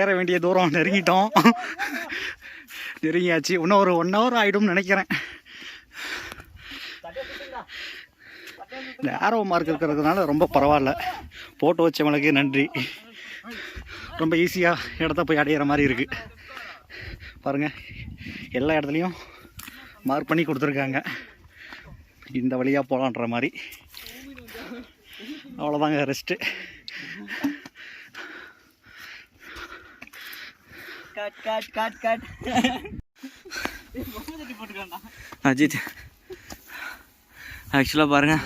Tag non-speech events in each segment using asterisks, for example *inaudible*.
ஏற வேண்டிய தூரம் நெருங்கிட்டோம். நெருங்கியாச்சு. இன்னும் ஒரு ஒன் ஹவர் ஆகிடும்னு நினைக்கிறேன். இந்த ஆரோ மார்க் இருக்கிறதுனால ரொம்ப பரவாயில்ல. போட்டு வச்சவங்களுக்கு நன்றி. ரொம்ப ஈஸியாக இடத்த போய் அடையிற மாதிரி இருக்குது பாருங்கள் எல்லா இடத்துலையும் மார்க் பண்ணி கொடுத்துருக்காங்க. இந்த வழியாக போகலான்ற மாதிரி. அவ்வளோதாங்க rest cut cut cut cut Ajith. ஆக்சுவலாக பாருங்க.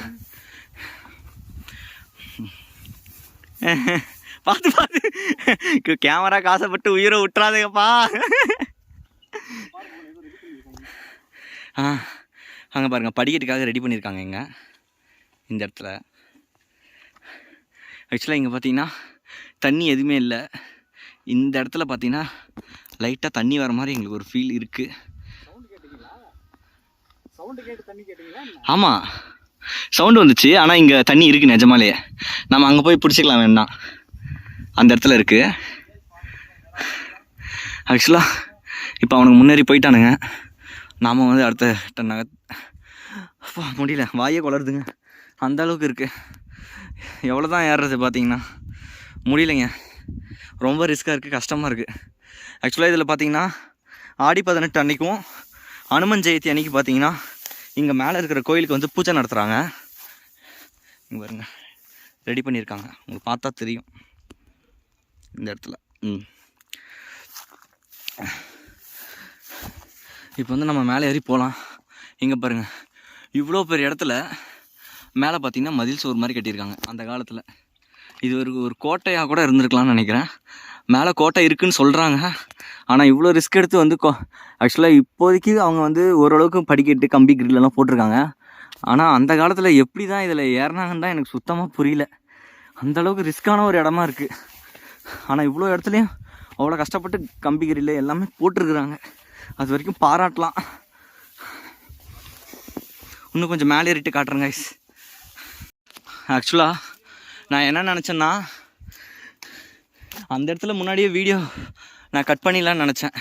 *laughs* பார்த்து பார்த்து. கேமரா காசைப்பட்டு உயிரை விட்டுறாதுங்கப்பா. ஆ அங்கே பாருங்க படிக்கட்டுக்காக ரெடி பண்ணியிருக்காங்க இங்கே இந்த இடத்துல. ஆக்சுவலாக இங்கே பார்த்தீங்கன்னா தண்ணி எதுவுமே இல்லை. இந்த இடத்துல பார்த்தீங்கன்னா லைட்டாக தண்ணி வர மாதிரி எங்களுக்கு ஒரு ஃபீல் இருக்குது சவுண்டு கேட்டு தண்ணி கேட்டீங்களா ஆமாம் சவுண்டு வந்துச்சு ஆனால் இங்கே தண்ணி இருக்குது நிஜமாலே நம்ம அங்கே போய் பிடிச்சிக்கலாம் வேண்டாம் அந்த இடத்துல இருக்குது ஆக்சுவலாக இப்போ அவனுக்கு முன்னேறி போயிட்டானுங்க. நாம் வந்து அடுத்த டன் நக அப்பா, முடியல. வாயே குளருதுங்க அந்த அளவுக்கு இருக்குது எவ்வளோ தான் ஏறுறது பார்த்தீங்கன்னா முடியலைங்க. ரொம்ப ரிஸ்க்காக இருக்குது கஷ்டமாக இருக்குது ஆக்சுவலாக இதில் பார்த்தீங்கன்னா ஆடி பதினெட்டு அன்றைக்கும் அனுமன் ஜெயந்தி அன்றைக்கி பார்த்தீங்கன்னா இங்கே மேலே இருக்கிற கோயிலுக்கு வந்து பூஜை நடத்துகிறாங்க இங்கே பாருங்க. ரெடி பண்ணியிருக்காங்க உங்களுக்கு பார்த்தா தெரியும். இந்த இடத்துல. ம். இப்போ வந்து நம்ம மேலே ஏறி போகலாம் இங்கே பாருங்கள் இவ்வளோ பெரிய இடத்துல மேலே பார்த்தீங்கன்னா மதில் சோறு மாதிரி கட்டியிருக்காங்க. அந்த காலத்தில். இது ஒரு ஒரு கோட்டையாக கூட இருந்திருக்கலாம்னு நினைக்கிறேன். மேலே கோட்டை இருக்குதுன்னு சொல்கிறாங்க ஆனால் இவ்வளோ ரிஸ்க் எடுத்து வந்து கோ ஆக்சுவலாக இப்போதைக்கு அவங்க வந்து ஓரளவுக்கு படிக்கட்டு கம்பி கிரில்லாம் போட்டிருக்காங்க. ஆனால் அந்த காலத்தில் எப்படி தான் இதில் ஏறினாங்கன்னு தான் எனக்கு சுத்தமாக புரியல. அந்தளவுக்கு ரிஸ்க்கான ஒரு இடமா இருக்குது ஆனால் இவ்வளோ இடத்துலையும் அவ்வளோ கஷ்டப்பட்டு கம்பி கிரில் எல்லாமே போட்டிருக்கிறாங்க. அது வரைக்கும் பாராட்டலாம். இன்னும் கொஞ்சம் மேலே ஏறிட்டு காட்டுறேங்க ஆக்சுவலாக நான் என்ன நினச்சேன்னா அந்த இடத்துல முன்னாடியே வீடியோ நான் கட் பண்ணிடலான்னு நினச்சேன்.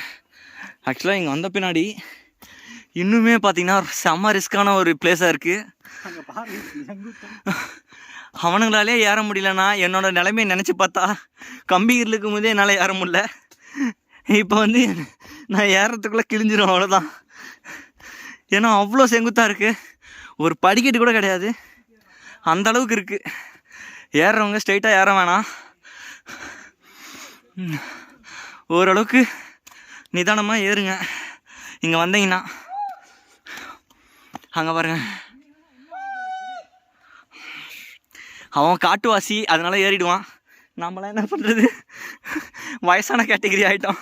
ஆக்சுவலாக இங்கே வந்த பின்னாடி இன்னுமே பார்த்தீங்கன்னா செம்ம ரிஸ்க்கான ஒரு பிளேஸாக இருக்குது. அவனுங்களாலே ஏற முடியலன்னா என்னோட நிலைமையை நினச்சி பார்த்தா கம்பி இருக்கும் போதே என்னால் ஏற முடியல. இப்போ வந்து நான் ஏறத்துக்குள்ளே கிழிஞ்சிரும் அவ்வளோதான் ஏன்னா அவ்வளோ செங்குத்தாக இருக்குது ஒரு படிக்கட்டு கூட கிடையாது. அந்த அளவுக்கு இருக்குது ஏறுறவங்க ஸ்ட்ரைட்டாக ஏற வேணாம். ஓரளவுக்கு நிதானமாக ஏறுங்க. இங்கே வந்தீங்கன்னா அங்கே பாருங்க. அவன் காட்டுவாசி அதனால ஏறிடுவான். நம்மளாம் என்ன பண்ணுறது வயசான கேட்டகரி ஆகிட்டோம்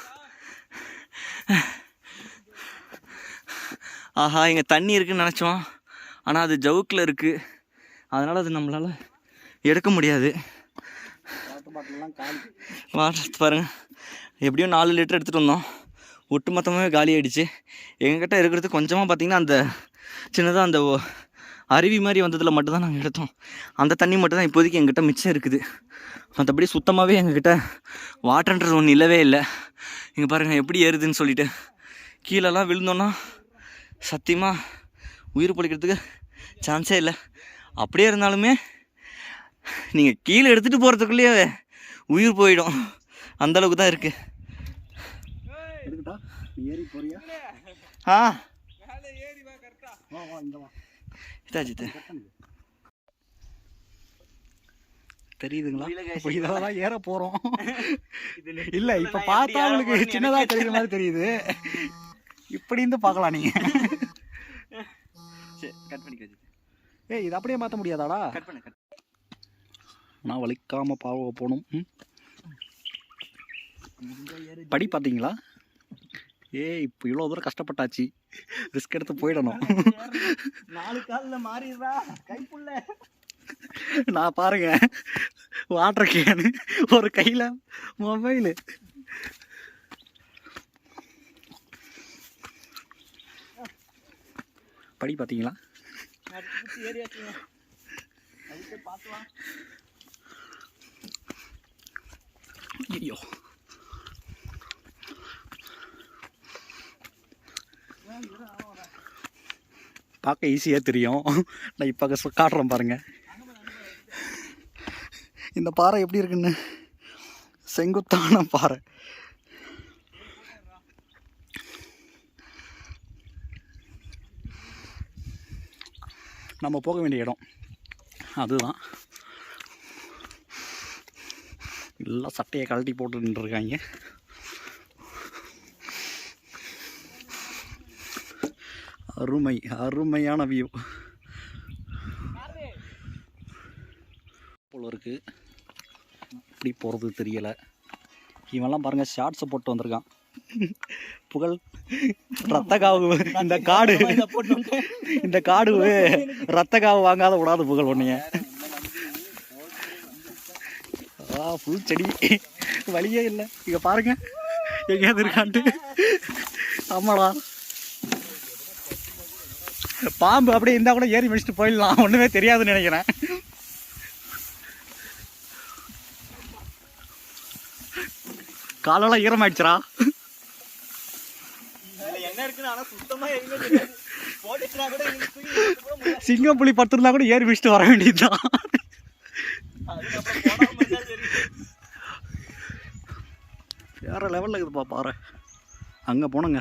ஆஹா இங்கே தண்ணி இருக்குன்னு நினச்சோம். ஆனால் அது ஜவுக்கில் இருக்குது அதனால் அது நம்மளால் எடுக்க முடியாது. வாட்டர் பாட்டில்லாம் காலி. வாட்டர் பாருங்க. எப்படியும் நாலு லிட்டர் எடுத்துகிட்டு வந்தோம். ஒட்டு மொத்தமாகவே காலி ஆயிடுச்சு. எங்ககிட்ட இருக்கிறது கொஞ்சமாக பார்த்தீங்கன்னா அந்த சின்னதாக அந்த அருவி மாதிரி வந்ததில் மட்டும்தான் நாங்கள் எடுத்தோம். அந்த தண்ணி மட்டும் தான் இப்போதைக்கு எங்கிட்ட மிச்சம் இருக்குது. மற்றபடி சுத்தமாகவே எங்ககிட்ட வாட்டர்ன்றது ஒன்று இல்லவே இல்லை. இங்கே பாருங்கள் எப்படி ஏறுதுன்னு சொல்லிட்டு. கீழெல்லாம் விழுந்தோன்னா சத்தியமாக உயிர் பொழைக்கிறதுக்கு சான்ஸே இல்லை. அப்படியே இருந்தாலுமே நீங்கள் கீழே எடுத்துகிட்டு போகிறதுக்குள்ளேயே உயிர் போயிடும். அந்த அளவுக்கு தான் இருக்குது எடுக்கட்டா? நீ ஏறி போறியா? ஆ. இதாஜித்து தெரியுதுங்களா? புரியல guys. இப்போ இதில் தான் ஏற போகிறோம் இதுல இல்லை இப்போ பார்த்தா உங்களுக்கு எனக்கே தெரியுற மாதிரி தெரியுது. இப்படி இருந்து பார்க்கலாம் நீங்கள் சரி கட் பண்ணிக்க ஏய் இது அப்படியே மாற்ற முடியாதாடா? கட் பண்ணு நான் வலிக்காமல் பாவ போகணும்? படி பார்த்தீங்களா? ஏய் இப்போ இவ்வளோ தூரம் கஷ்டப்பட்டாச்சு. ரிஸ்க் எடுத்து போயிடணும். நாலு காலில் மாறிடுறா. கைப்புள்ள நான் பாருங்க. வாட்டர் கேனு ஒரு கையில் மொபைலு படி பார்த்தீங்களா? பார்த்துலாம் ஐயோ பார்க்க ஈஸியாக தெரியும். நான் இப்போ காட்டுறேன் பாருங்கள் இந்த பாறை எப்படி இருக்குன்னு? செங்குத்தான பாறை. நம்ம போக வேண்டிய இடம். அதுதான். எல்லாம் சட்டையை கழட்டி போட்டு நின்றுருக்காங்க. அருமை அருமையான வியூ போல இருக்கு. எப்படி போகிறது தெரியலை. இவன்லாம் பாருங்க ஷார்ட்ஸை போட்டு வந்திருக்கான். புகழ் ரத்த காவு இந்த காடு இந்த காடு ரத்த காவு வாங்காத விடாது புகழ் ஒன்றைய ஆ ஃபுல் செடி. வழியே இல்லை. இங்க பாருங்க. எங்கேயாவது இருக்கான்ட்டு. ஆமாடா. பாம்பு அப்படியே இருந்தா கூட ஏறி மிதிச்சுட்டு போயிடலாம். ஒண்ணுமே தெரியாதுன்னு நினைக்கிறேன். காலெல்லாம் முடியாது. சிங்கம் புலி படுத்திருந்தா கூட ஏறி மிதிச்சுட்டு வர வேண்டியதுதான் அதுக்கப்புறம் போடாம இருந்தா சரி. வேற லெவலில் இருக்குதுப்பா பாரு. அங்கே போனோங்க.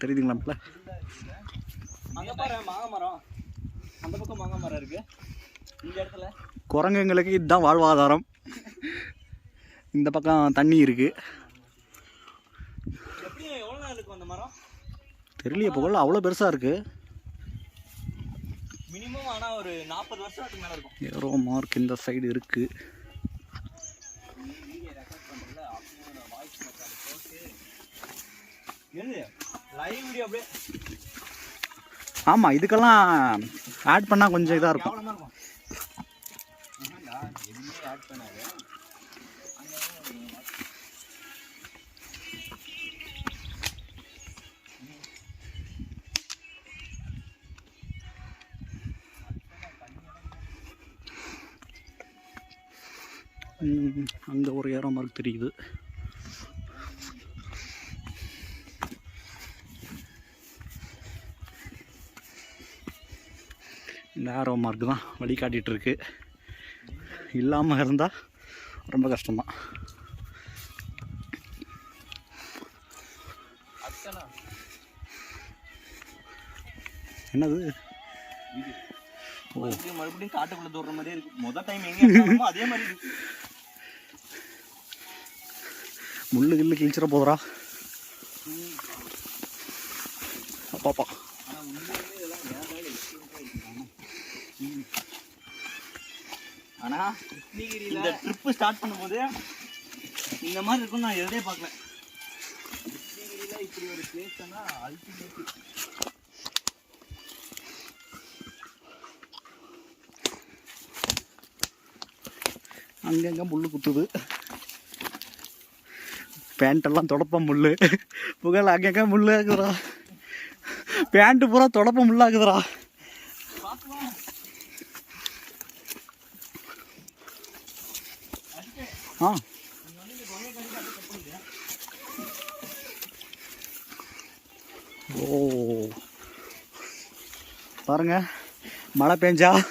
தெரியுதுங்களாம்ல அங்க பாரு மாங்காய் மரம். அந்த பக்கம் மாங்காய் மரம் இருக்கு. இந்த இடத்துல. குரங்குங்களுக்கு இதுதான் வாழ்வாதாரம். இந்த பக்கம் தண்ணி இருக்கு. எப்படி எவ்வளவு நாள் இருக்கும் அந்த மரம்? தெரியலையே புகழ் அவ்வளோ பெருசாக இருக்கு. மினிமம் ஆனா ஒரு நாற்பது வருஷத்துக்கு மேல இருக்கும். ஏரோ மார்க் இந்த சைடு இருக்கு லைவ் வீடியோ அப்படியே ஆமாம் இதுக்கெல்லாம் ஆட் பண்ணால் கொஞ்சம் இதாக இருக்கும். அங்கே ஒரு ஏரோ மார்க் தெரியுது. இந்த ஏரோ மார்க் தான் வழி காட்டிகிட்டு இருக்கு இல்லாமல் இருந்தால் ரொம்ப கஷ்டம்தான். என்னது? மறுபடியும் காட்டுக்குள்ள தூடுற மாதிரியே இருக்கு. முத டைம் எங்க அதே மாதிரி இருக்கு. முள்ளு கில்லு கிழிச்சிட போதுடா. அப்பாப்பா ஆனா உண்மையிலே இதெல்லாம் வேற level experience ஆ இருக்கு. ஆனா இந்த ட்ரிப் ஸ்டார்ட் பண்ணும்போது இந்த மாதிரி இருக்கும் நான் எதே பார்க்கல. கிருஷ்ணகிரியில இப்படி ஒரு பிளேஸ்னா அல்டிமேட் அங்கங்க முள்ளு குத்துது. பேண்ட்டெல்லாம் தொடப்ப முள்ளு. புகழ் அங்கங்க முள்ளு ஆகுதுடா. பேண்ட்டு பூரா தொடப்ப முள்ளாகுதுடா. ஆ. ஓ. பாருங்க மழை பெஞ்சா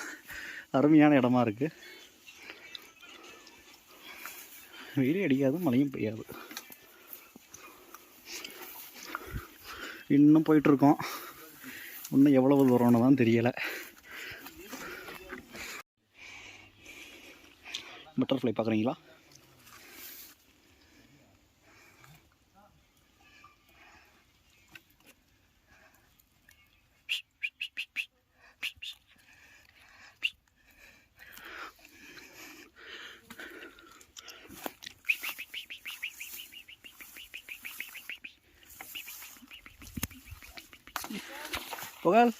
அருமையான இடமா இருக்கு. வெயிலும் அடிக்காது மழையும் பெய்யாது. இன்னும் போயிட்டுருக்கோம். இன்னும் எவ்வளவு தூரம்னு தான் தெரியலை. பட்டர்ஃப்ளை பார்க்குறீங்களா? புகழ்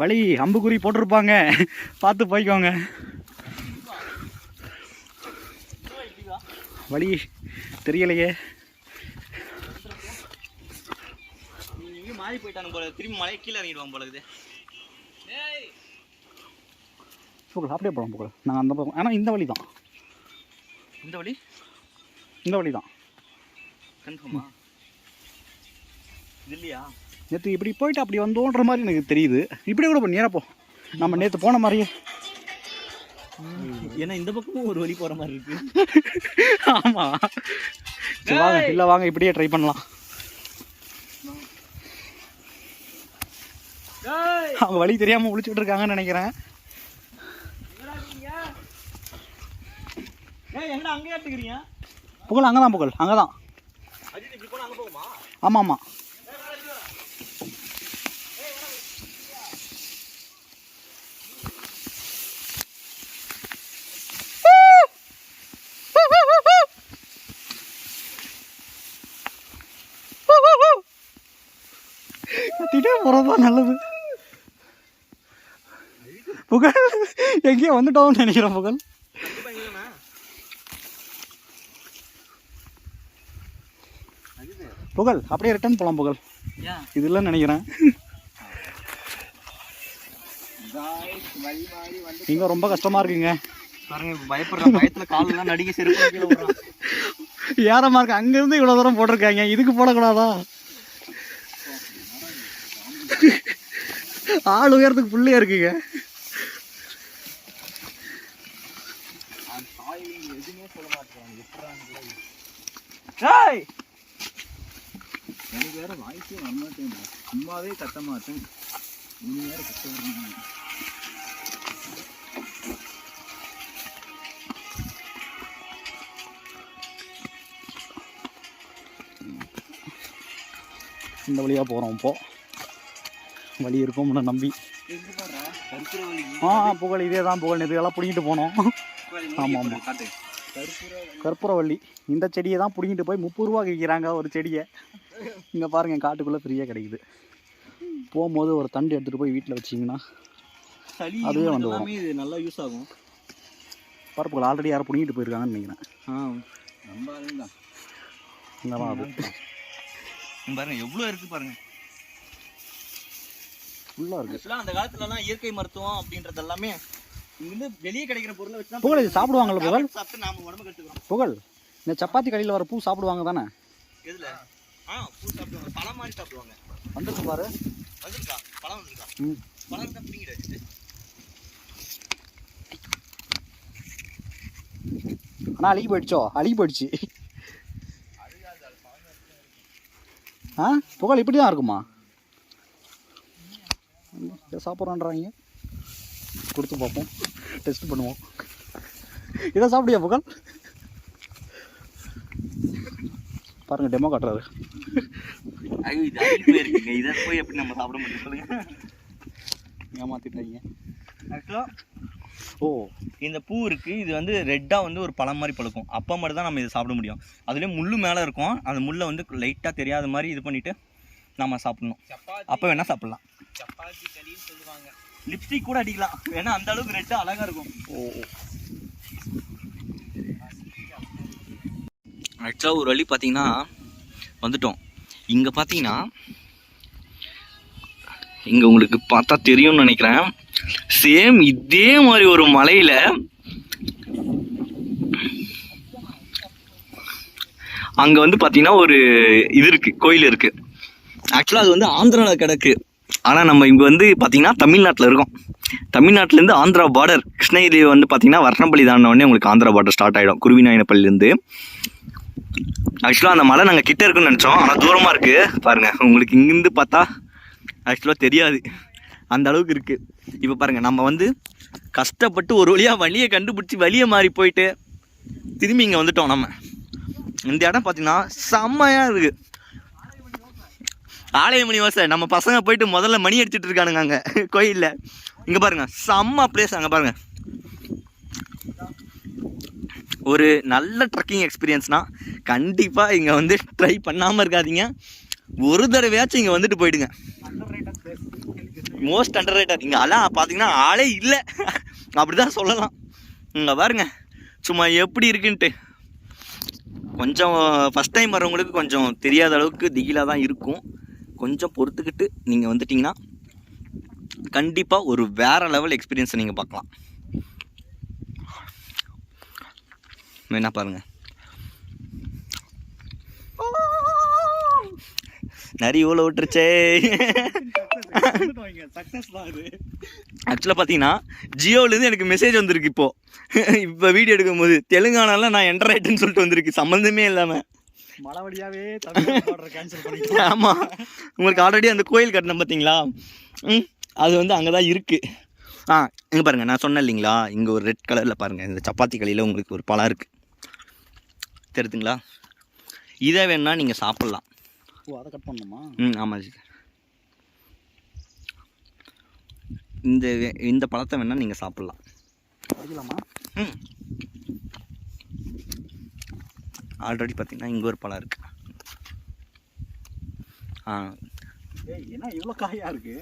வழி அம்புக்குறி போட்டிருப்பாங்க. பார்த்து போய்க்கோங்க. வழி தெரியலையே. மாறி போயிட்டானு போல திரும்பி மலை கீழே இறங்கிடுவாங்க போல ஏய் புகழ் அப்படியே போகலாம் புகழ் நாங்கள் அந்த பக்கம் ஆனால் இந்த வழி தான் இந்த வழி இந்த வழி தான் கன்ஃபார்மா இது இல்லையா? நேற்று இப்படி போயிட்டு அப்படி வந்தோன்ற மாதிரி எனக்கு தெரியுது. இப்படி கூட பண்ணி நேரா போ. நம்ம நேற்று போன மாதிரியே. ஏன்னா இந்த பக்கமும் ஒரு வழி போற மாதிரி இருக்கு. ஆமாம் சரி வாங்க இல்லை வாங்க இப்படியே ட்ரை பண்ணலாம். அவங்க வழி தெரியாமல் முழிச்சுட்டு இருக்காங்கன்னு நினைக்கிறேன். புகழ் அங்கே தான் புகழ் அங்கே தான் அஜித் இப்படி போனா அங்க போகுமா ஆமாம். ஆமாம் கத்திட்டே நல்லது. புகழ் எங்கேயோ வந்துட்டோம்னு நினைக்கிறேன் புகழ். புகழ் அப்படியே ரிட்டர்ன் போகலாம் புகழ். ஏன் இது இல்லைன்னு நினைக்கிறேன். இங்கே ரொம்ப கஷ்டமாக இருக்குங்க. ஏறமா இருக்கு அங்கேருந்து இவ்வளோ தூரம் போட்டிருக்காங்க. இதுக்கு போடக்கூடாதா? ஆள் உயரத்துக்கு புள்ளையா இருக்குங்க. ஏய்! எனக்கு வேற வாய்ஸே வரமாட்டேன் சும்மாவே கத்த மாட்டேன். நீ வேற வரணும் இந்த வழியாக போகிறோம் இப்போ. வழி இருக்கும்னு நம்பி. ஆ புகழ் இதே தான் புகழ். நேற்று எல்லாம் பிடிங்கிட்டு போனோம். ஆமா, ஆமா. காட்டு கற்பூரவள்ளி. இந்த செடியை தான் பிடிங்கிட்டு போய் முப்பது ரூபா விற்கிறாங்க ஒரு செடியை. இங்கே பாருங்க காட்டுக்குள்ளே ஃப்ரீயாக கிடைக்குது. போகும்போது ஒரு தண்டு எடுத்துகிட்டு போய் வீட்டில் வச்சிங்கன்னா அதுவே வந்து இது நல்லா யூஸ் ஆகும். பருப்புகள் ஆல்ரெடி யாரும் பிடிங்கிட்டு போயிருக்காங்கன்னு நினைக்கிறேன். ஆ இந்த தான். பாருங்க எவ்வளவு இருக்கு பாருங்க. ஃபுல்லாக ஆக்சுவலாக அந்த காலத்துலலாம் இயற்கை மருத்துவம் அப்படின்றது எல்லாமே இங்க வந்து வெளியே கிடைக்கிற பொருளை வச்சு புகழ் இது சாப்பிடுவாங்கல்ல புகழ்? சாப்பிட்டு நாம உடம்பு கட்டுக்கிறோம் புகழ் இந்த சப்பாத்தி கடையில் வர பூ சாப்பிடுவாங்க தானே? எதுல? ஆ பூ சாப்பிடுவாங்க பழம் மாதிரி சாப்பிடுவாங்க. வந்துருக்கு பாரு. வந்திருக்கா பழம் வந்திருக்கா ம். பழம் தான் பிடிங்கிட்டு வச்சுட்டு ஆனால் அழுகி போயிடுச்சோ? அழுகி போயிடுச்சு. ஆ புகழ் இப்படி தான் இருக்குமா சாப்பிட்றான்றாங்க. கொடுத்து பார்ப்போம். டெஸ்ட் பண்ணுவோம். இதை சாப்பிடியா புகழ்? பாருங்க டெமோ காட்டுறாரு. ஐயோ இது போய் எப்படி நம்ம சாப்பிட முடியும் சொல்லுங்க. ஏமாத்திட்டாங்க. ஆக்சுவலாக ஓ. இந்த பூ இருக்கு. இது வந்து ரெட்டாக வந்து ஒரு பழம் மாதிரி பழுக்கும். அப்போ மட்டும் தான் நம்ம இதை சாப்பிட முடியும். அதுலேயே முள்ளு மேலே இருக்கும். அந்த முள்ளை வந்து லைட்டாக தெரியாத மாதிரி இது பண்ணிட்டு நம்ம சாப்பிடணும். அப்போ வேணால் சாப்பிடலாம். சப்பாத்தி களின்னு சொல்லுவாங்க. லிப்ஸ்டிக் கூட அடிக்கலாம். ஏன்னா அந்த அளவுக்கு ரெட்டாக அழகாக இருக்கும். ஓ. ஆக்சுவலாக ஒரு வழி பார்த்தீங்கன்னா வந்துட்டோம். இங்கே பார்த்தீங்கன்னா இங்கே உங்களுக்கு பார்த்தா தெரியும்னு நினைக்கிறேன். சேம் இதே மாதிரி ஒரு மலையில் அங்கே வந்து பார்த்தீங்கன்னா ஒரு இது இருக்குது கோயில் இருக்குது ஆக்சுவலாக அது வந்து ஆந்திராவில் கிடக்கு. ஆனால் நம்ம இங்கே வந்து பார்த்தீங்கன்னா தமிழ்நாட்டில் இருக்கோம். தமிழ்நாட்டிலேருந்து ஆந்திரா பார்டர் கிருஷ்ணகிரி வந்து பார்த்தீங்கன்னா வர்ணப்பள்ளி தாண்டின உங்களுக்கு ஆந்திரா பார்டர் ஸ்டார்ட் ஆகிடும் குருவிநாயனப்பள்ளிலேருந்து ஆக்சுவலாக அந்த மலை நாங்கள் கிட்டே இருக்குன்னு நினச்சோம். ஆனால் தூரமாக இருக்குது பாருங்கள் உங்களுக்கு இங்கேருந்து பார்த்தா ஆக்சுவலாக தெரியாது. அந்த அளவுக்கு இருக்குது இப்போ பாருங்கள் நம்ம வந்து கஷ்டப்பட்டு ஒரு வழியாக வழியை கண்டுபிடிச்சி வழியை மாறி போயிட்டு திரும்பி இங்கே வந்துட்டோம் நம்ம. இந்த இடம் பார்த்தீங்கன்னா செம்மையாக இருக்குது ஆலயமணி வாசல். நம்ம பசங்க போயிட்டு முதல்ல மணி அடிச்சிட்டு இருக்கானுங்க அங்கே. கோயிலில். இங்கே பாருங்க செம்ம பிளேஸ் அங்கே பாருங்கள் ஒரு நல்ல ட்ரக்கிங் எக்ஸ்பீரியன்ஸ்னால் கண்டிப்பாக இங்கே வந்து ட்ரை பண்ணாமல் இருக்காதீங்க. ஒரு தடவையாச்சும் இங்கே வந்துட்டு போயிடுங்க. மோஸ்ட் அண்டர் ரேட்டட் இங்கே அலாம் பார்த்தீங்கன்னா ஆளே இல்லை. அப்படி தான் சொல்லலாம். இங்கே பாருங்க. சும்மா எப்படி இருக்குன்ட்டு. கொஞ்சம் ஃபஸ்ட் டைம் வரவங்களுக்கு கொஞ்சம் தெரியாத அளவுக்கு திகிலாக தான் இருக்கும். கொஞ்சம் பொறுத்துக்கிட்டு நீங்கள் வந்துட்டிங்கன்னா கண்டிப்பாக ஒரு வேறு லெவல் எக்ஸ்பீரியன்ஸை நீங்கள் பார்க்கலாம். வேணா பாருங்கள் நரி இவ்வளோ விட்டுருச்சே ஆக்சுவலாக பார்த்தீங்கன்னா ஜியோலேருந்து எனக்கு மெசேஜ் வந்திருக்கு இப்போது இப்போ வீடியோ எடுக்கும்போது தெலுங்கானாலாம் நான் என்டர் ஆயிட்டுன்னு சொல்லிட்டு வந்திருக்கு. சம்மந்தமே இல்லாமல் மலவடியாவே ஆமாம் உங்களுக்கு ஆல்ரெடி அந்த கோயில் கட்டின பார்த்தீங்களா? ம் அது வந்து அங்கே தான் இருக்குது ஆ இங்கே பாருங்கள் நான் சொன்னேன் இல்லைங்களா? இங்கே ஒரு ரெட் கலரில் பாருங்கள் இந்த சப்பாத்தி களியில் உங்களுக்கு ஒரு பழம் இருக்குது தெரியுதுங்களா இதை வேணால் நீங்கள் சாப்பிட்லாம். ஓ அதை கட் பண்ணணுமா? ம் ஆமாம் ஜி. இந்த இந்த பழத்தை வேணால் நீங்கள் சாப்பிட்லாம். அடிக்கலாமா? ம். ஆல்ரெடி பார்த்தீங்கன்னா இங்கே ஒரு பழம் இருக்குது ஆ. ஏய் என்ன இவ்வளோ காயா இருக்கு?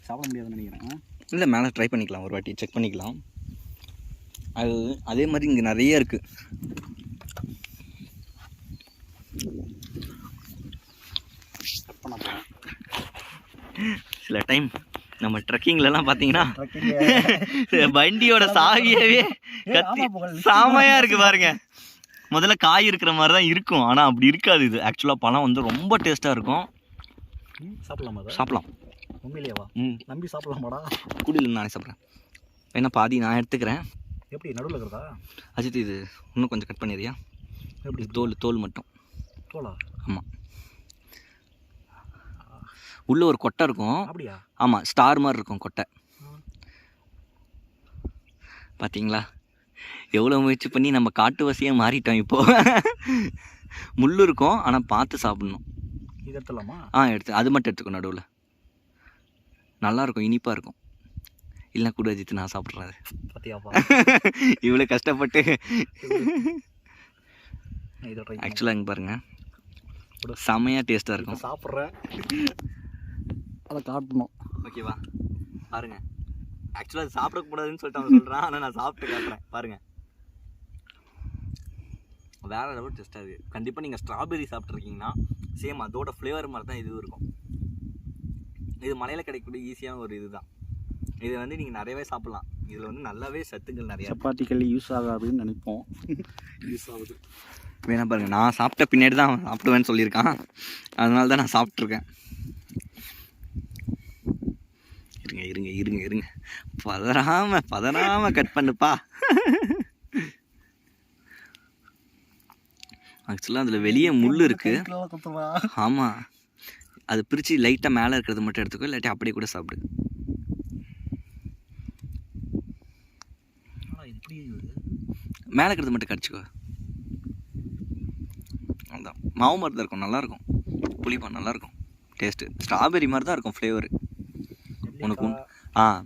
சாப்பிட முடியாதுன்னு நினைக்கிறேன். இல்லை மேலே ட்ரை பண்ணிக்கலாம். ஒரு வாட்டி செக் பண்ணிக்கலாம். அது அதே மாதிரி இங்கே நிறைய இருக்குது சில டைம் நம்ம ட்ரெக்கிங்லலாம் பார்த்தீங்கன்னா வண்டியோட சாவியவே கத்தி செமையாக இருக்குது பாருங்க. முதல்ல காய் இருக்கிற மாதிரி தான் இருக்கும் ஆனால் அப்படி இருக்காது இது. ஆக்சுவலாக பழம் வந்து ரொம்ப டேஸ்ட்டாக இருக்கும். சாப்பிடலாமா சாப்பிடலாம். உண்மையிலேவா? ம். நம்பி சாப்பிடலாமாடா? குடியில் நானே சாப்பிட்றேன். வேணா பாதி நான் எடுத்துக்கிறேன். எப்படி நடுவில் இருக்கிறதா? அஜித் இது இன்னும் கொஞ்சம் கட் பண்ணிடுறியா? எப்படி? தோல் தோல் மட்டும். தோலா? ஆமாம் உள்ள ஒரு கொட்டை இருக்கும். அப்படியா? ஆமாம் ஸ்டார் மாதிரி இருக்கும் கொட்டை. பார்த்தீங்களா எவ்வளோ முயற்சி பண்ணி நம்ம காட்டுவாசியாக மாறிட்டோம் இப்போது முள் இருக்கும் ஆனால் பார்த்து சாப்பிடணும். இது எடுத்துடலாமா? ஆ எடுத்து அது மட்டும் எடுத்துக்கோ நடுவில். நல்லாயிருக்கும் இனிப்பாக இருக்கும். இல்லை கூட அஜித் நான் சாப்பிட்றேன் அது பத்தியாப்பா *laughs* இவ்வளோ கஷ்டப்பட்டு. இதை ஆக்சுவலாக இங்கே பாருங்கள் செமையாக டேஸ்ட்டாக இருக்கும். சாப்பிட்றேன் அதை காட்டணும். ஓகேவா பாருங்க. ஆக்சுவலாக அது சாப்பிடக்கூடாதுன்னு சொல்லிட்டு அவன் சொல்கிறான் ஆனால் நான் சாப்பிட்டு காட்டுறேன். பாருங்க. வேற லெவல் டேஸ்ட்டாக இருக்குது கண்டிப்பாக நீங்கள் ஸ்ட்ராபெரி சாப்பிட்ருக்கீங்கன்னா சேம் அதோட ஃப்ளேவர் மாதிரி தான் இதுவும் இருக்கும். இது மலையில் கிடைக்கக்கூடிய ஈஸியான ஒரு இதுதான். இது வந்து நீங்கள் நிறையவே சாப்பிட்லாம். இதில் வந்து நல்லாவே சத்துக்கள் நிறையா. சப்பாத்திகள் யூஸ் ஆகாதுன்னு நினைப்போம். யூஸ் ஆகுது. வேணா பாருங்க நான் சாப்பிட்ட பின்னாடி தான் அவன் சாப்பிடுவேன்னு சொல்லியிருக்கான். அதனால தான் நான் சாப்பிட்ருக்கேன் இருங்க இருங்க இருங்க இருங்க. பதறாம பதறாம கட் பண்ணுப்பா. ஆக்சுவலாக அதில் வெளியே முள் இருக்கு. குத்துவா ஆமாம் அது பிரித்து லைட்டாக மேலே இருக்கிறது மட்டும் எடுத்துக்கோ இல்லாட்டி அப்படியே கூட சாப்பிடு எப்படி மேலே இருக்கிறது மட்டும் கடிச்சிக்கோ. அதான் மாவு மாதிரி தான் இருக்கும் நல்லாயிருக்கும். புளிப்பா நல்லாயிருக்கும். டேஸ்ட்டு ஸ்ட்ராபெரி மாதிரி தான் இருக்கும் ஃப்ளேவரு உனக்கு உன்- ஆ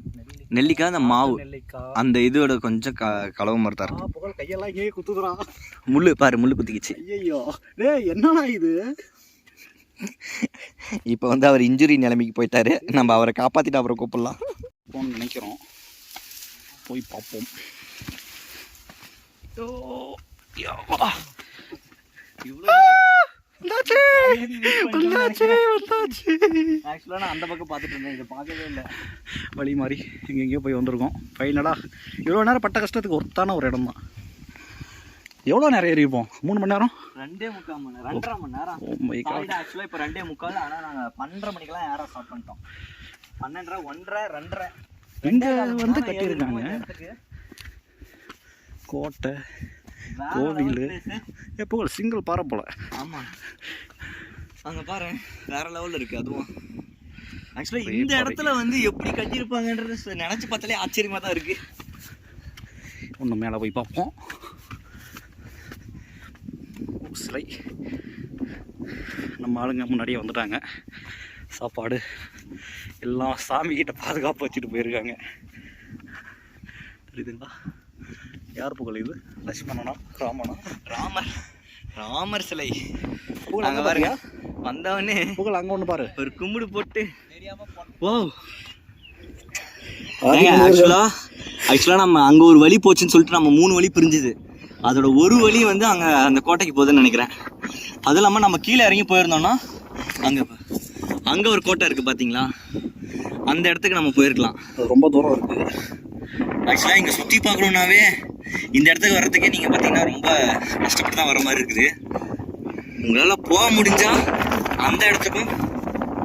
நெல்லிக்காய் அந்த மாவு. அந்த இதோட கொஞ்சம் க கலவு மாதிரி தான் இருக்கும் கையெல்லாம் இங்கேயே குத்துதுறான் முள்ளு பாரு முள்ளு குத்திக்கிச்சு. ஐயோ டேய் என்னடா இது? இப்போ வந்து அவர் இன்ஜுரி நிலைமைக்கு போயிட்டாரு. நம்ம அவரை காப்பாற்றிட்டு அவரை கூப்பிடலாம். போன்னு நினைக்கிறோம். போய் பார்ப்போம். ஆக்சுவலாக நான் அந்த பக்கம் பார்த்துட்டு இருந்தேன் இதை பார்க்கவே இல்லை. வழி மாறி எங்கெங்கேயோ போய் வந்திருக்கோம். ஃபைனலாக இவ்வளோ நேரம் பட்ட கஷ்டத்துக்கு ஒருத்தான ஒரு இடம் தான் எவ்வளோ நேரம் ஏறி இருப்போம்? மூணு மணி நேரம்? ரெண்டே முக்கால் மணி நேரம். ரெண்டரை மணி நேரம். ஆக்சுவலாக இப்போ ரெண்டே முக்கால். ஆனால் நாங்கள் பன்னெண்டரை மணிக்கெல்லாம் ஏற ஸ்டார்ட் பண்ணிட்டோம். பன்னெண்டரை ஒன்றரை ரெண்டரை. இங்கே வந்து கட்டியிருக்காங்க. கோட்டை கோவில். எப்போ சிங்கிள் பாறை போல. ஆமாம் அங்கே பாரு வேற லெவலில் இருக்குது அதுவும். ஆக்சுவலாக இந்த. இடத்துல வந்து எப்படி கட்டியிருப்பாங்கன்றது நினைச்சு பார்த்தாலே ஆச்சரியமாக தான் இருக்குது ஒன்று மேலே போய் பார்ப்போம். சிலை. நம்ம ஆளுங்க முன்னாடியே வந்துட்டாங்க. சாப்பாடு எல்லாம் சாமிக்கிட்ட பாதுகாப்பு வச்சுட்டு போயிருக்காங்க. தெரியுதுங்களா? யார் புகழ் இது? லட்சுமணனா ராமனா? ராமர். ராமர் சிலை. புகழ் அங்கே பாருங்க. வந்தவொடனே புகழ் அங்கே ஒன்று பாரு. ஒரு கும்பிடு போட்டு. ஓ ஆக்சுவலாக ஆக்சுவலாக நம்ம அங்கே ஒரு வழி போச்சுன்னு சொல்லிட்டு நம்ம மூணு வழி பிரிஞ்சுது. அதோட ஒரு வழி வந்து அங்கே அந்த கோட்டைக்கு போகுதுன்னு நினைக்கிறேன். அதுவும் இல்லாமல் நம்ம கீழே இறங்கி போயிருந்தோம்னா அங்கே அங்கே ஒரு கோட்டை இருக்குது பார்த்தீங்களா அந்த இடத்துக்கு நம்ம போயிருக்கலாம். அது ரொம்ப தூரம் இருக்குது ஆக்சுவலாக இங்கே சுற்றி பார்க்கணுன்னாவே இந்த இடத்துக்கு வர்றதுக்கே நீங்கள் பார்த்தீங்கன்னா ரொம்ப கஷ்டப்பட்டு தான் வர மாதிரி இருக்குது. உங்களால் போக முடிஞ்சா அந்த இடத்துக்கும்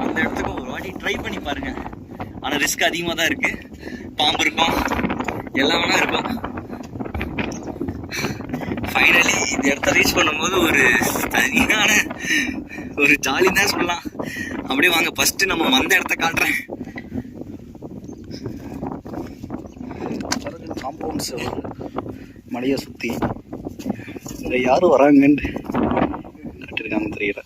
அந்த இடத்துக்கும் ஒரு வாட்டி ட்ரை பண்ணி பாருங்க. ஆனா ரிஸ்க் அதிகமாக தான் இருக்கு. பாம்பு இருக்கும். எல்லாம் வேணா இருக்கும். ஃபைனலி இந்த இடத்த ரீச் பண்ணும்போது ஒரு தனியான ஒரு ஜாலி தான் சொல்லலாம். அப்படியே வாங்க ஃபர்ஸ்ட் நம்ம வந்த இடத்த காட்டுறேன். காம்பவுண்ட்ஸ் மலையை சுற்றி இங்கே யாரும் வராங்கன்னு கட்டிருக்காங்க தெரியல.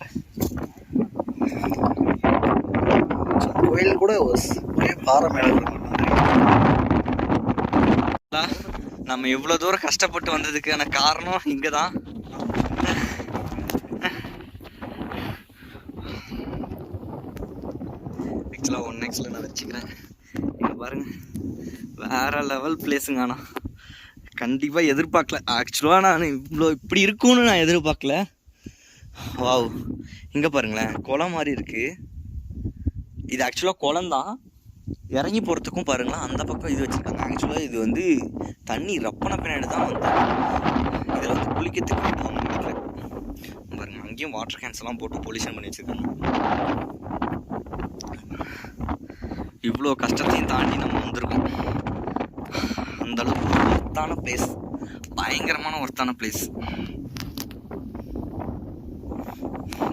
கோயில் கூட ஒரு- ஒரே பாறை மேலே நம்ம இவ்வளோ தூரம் கஷ்டப்பட்டு வந்ததுக்கான காரணம் இங்கே தான் ஆக்சுவலாக ஒன் எக்ஸில் நான் வச்சுக்கிறேன். இங்கே பாருங்கள் வேற லெவல் பிளேஸுங்க ஆனால் கண்டிப்பாக எதிர்பார்க்கல. ஆக்சுவலாக நான் இவ்வளோ இப்படி இருக்கும்னு நான் எதிர்பார்க்கல. வாவ் இங்கே பாருங்களேன் குளம் மாதிரி இருக்குது இது ஆக்சுவலாக குளம் தான். இறங்கி போகிறதுக்கும் பாருங்களேன் அந்த பக்கம் இது வச்சுருக்காங்க. ஆக்சுவலாக இது வந்து தண்ணி ரப்பன பின்னாடி தான் வந்து இதில் வந்து குளிக்கிறதுக்கு விடுவாங்க நினைக்கிறேன் பாருங்க அங்கேயும் வாட்டர் கேன்ஸ் எல்லாம் போட்டு பொல்யூஷன் பண்ணி வச்சுருக்காங்க. இவ்வளோ கஷ்டத்தையும் தாண்டி நம்ம வந்திருக்கோம். அந்தளவுக்கு ஒர்த்தான பிளேஸ் பயங்கரமான ஒர்த்தான பிளேஸ்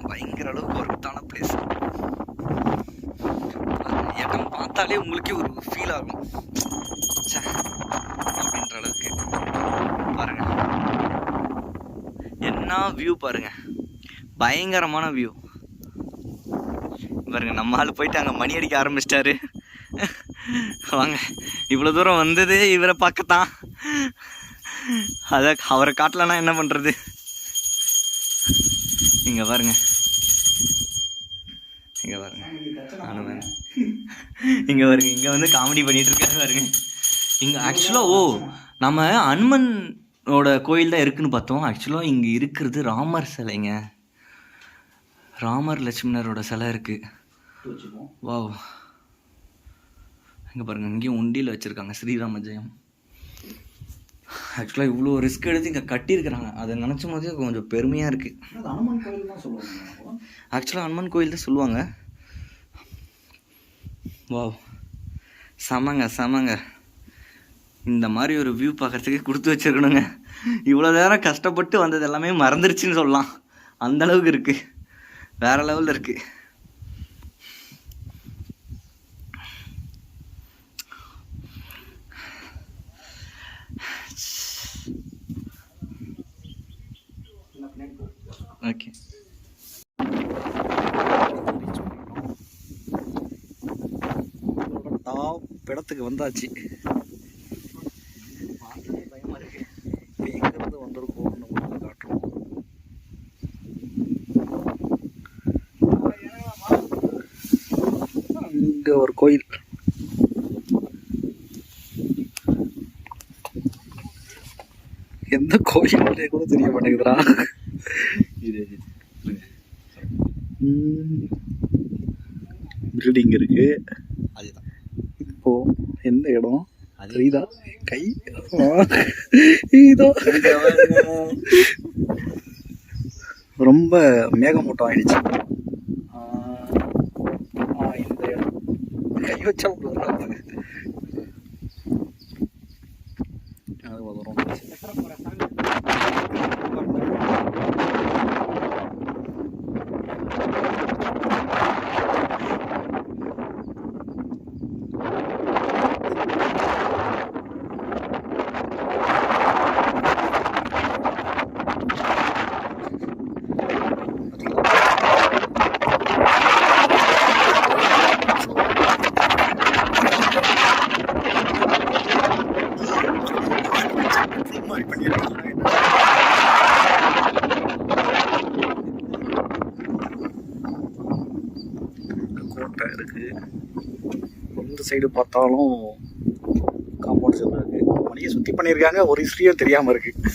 பயங்கர அளவுக்கு ஒர்த்தான பிளேஸ் இடம் பார்த்தாலே உங்களுக்கே ஒரு ஃபீல் ஆகும். அப்படின்ற அளவுக்கு. பாருங்க. என்ன வியூ பாருங்க. பயங்கரமான வியூ பாருங்க நம்ம ஆள் போயிட்டு அங்கே மணி அடிக்க ஆரம்பிச்சிட்டாரு. வாங்க இவ்வளோ தூரம் வந்தது இவரை பார்க்கத்தான். அதை அவரை காட்டலன்னா என்ன பண்ணுறது இங்கே பாருங்க. இங்கே பாருங்க. அனுமன் இங்கே பாருங்க. இங்கே வந்து காமெடி பண்ணிட்டு இருக்காரு பாருங்க. இங்கே ஆக்சுவலாக ஓ நம்ம அனுமனோட கோயில் தான் இருக்குன்னு பார்த்தோம். ஆக்சுவலாக இங்கே இருக்கிறது ராமர் சிலைங்க. ராமர் லட்சுமணரோட சிலை இருக்கு. வாவ் இங்கே பாருங்க. இங்கேயும் உண்டியில் வச்சுருக்காங்க. ஸ்ரீராம ஜெயம். ஆக்சுவலாக இவ்வளோ ரிஸ்க் எடுத்து இங்கே கட்டியிருக்கிறாங்க. அதை நினச்சும் போதே கொஞ்சம் பெருமையாக இருக்குது அனுமன் கோயில் தான் சொல்லுவாங்க. ஆக்சுவலாக ஹனுமான் கோயில் தான் சொல்லுவாங்க. வாவ் செமங்க செமங்க. இந்த மாதிரி ஒரு வியூ பார்க்கறதுக்கு கொடுத்து வச்சிருக்கணுங்க. இவ்வளோ நேரம் கஷ்டப்பட்டு வந்தது எல்லாமே மறந்துருச்சுன்னு சொல்லலாம். அந்த அளவுக்கு இருக்கு. வேற லெவலில் இருக்கு. ஓகே. டாப் இடத்துக்கு வந்தாச்சு. பயமாக இருக்குது இப்போ எங்கிருந்து வந்திருக்கோம்னு உங்களுக்கு காட்டுறோம். இங்க ஒரு கோயில். எந்த கோயிலே கூட தெரிய மாட்டேங்குதுடா. பில்டிங் இருக்கு. அதுதான். இப்போ எந்த இடம்? தெரியுதா? கை? ரொம்ப மேகமூட்டம் ஆயிடுச்சு. இந்த இடம். கை வச்சா வராது. அது வரும் கோட்டை இருக்கு எந்த சைடு பார்த்தாலும் காம்பவுண்ட் எல்லாம் இருக்குது மணியை சுற்றி பண்ணியிருக்காங்க ஒரு ஹிஸ்ட்ரியும் தெரியாமல் இருக்குது